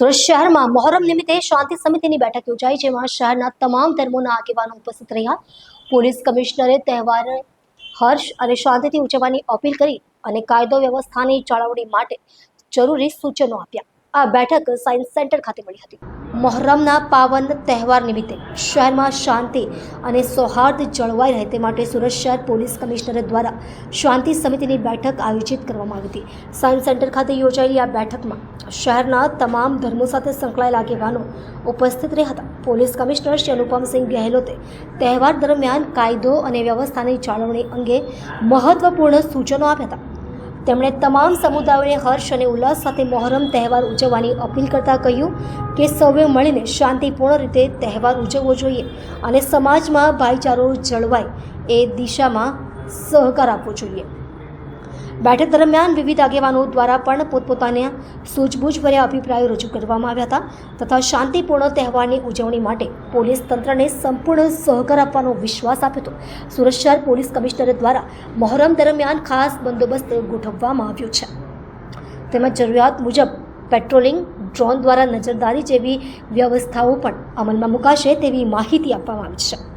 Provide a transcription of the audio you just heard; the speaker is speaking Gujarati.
સુરત શહેરમાં મોહરમ નિમિત્તે શાંતિ સમિતિની બેઠક યોજાઈ, જેમાં શહેરના તમામ ધર્મોના આગેવાનો ઉપસ્થિત રહ્યા. પોલીસ કમિશનરે તહેવાર, હર્ષ અને શાંતિથી ઉજવવાની અપીલ કરી અને કાયદો વ્યવસ્થાની જાળવણી માટે જરૂરી સૂચનો આપ્યા. આ બેઠક સાયન્સ સેન્ટર ખાતે મળી હતી. મોહરમના પાવન તહેવાર નિમિત્તે શહેરમાં શાંતિ અને સૌહાર્દ જળવાઈ રહે તે માટે સુરત શહેર પોલીસ કમિશનર દ્વારા શાંતિ સમિતિની બેઠક આયોજિત કરવામાં આવી હતી. સાયન્સ સેન્ટર ખાતે યોજાયેલી આ બેઠકમાં શહેરના તમામ ધર્મો સાથે સંકળાયેલા આગેવાનો ઉપસ્થિત રહ્યા હતા પોલીસ કમિશનર શ્રી અનુપમસિંહ ગેહલોતે તહેવાર દરમિયાન કાયદો અને વ્યવસ્થાની જાળવણી અંગે મહત્વપૂર્ણ સૂચનો આપ્યા હતા. તેમણે તમામ સમુદાયોને હર્ષ અને ઉલ્લાસ સાથે મોહરમ તહેવાર ઉજવવાની અપીલ કરતા કહ્યું કે સૌએ મળીને શાંતિપૂર્ણ રીતે તહેવાર ઉજવવો જોઈએ અને સમાજમાં ભાઈચારો જળવાય એ દિશામાં સહકાર આપવો જોઈએ. બેઠક દરમિયાન વિવિધ આગેવાનો દ્વારા પણ પોતપોતાના સૂઝબૂછભર્યા અભિપ્રાયો રજૂ કરવામાં આવ્યા હતા તથા શાંતિપૂર્ણ તહેવારની ઉજવણી માટે પોલીસ તંત્રને સંપૂર્ણ સહકાર આપવાનો વિશ્વાસ આપ્યો હતો. સુરત શહેર પોલીસ કમિશનર દ્વારા મોહરમ દરમિયાન ખાસ બંદોબસ્ત ગોઠવવામાં આવ્યો છે. તેમજ જરૂરિયાત મુજબ પેટ્રોલિંગ, ડ્રોન દ્વારા નજરદારી જેવી વ્યવસ્થાઓ પણ અમલમાં મુકાશે તેવી માહિતી આપવામાં આવી છે.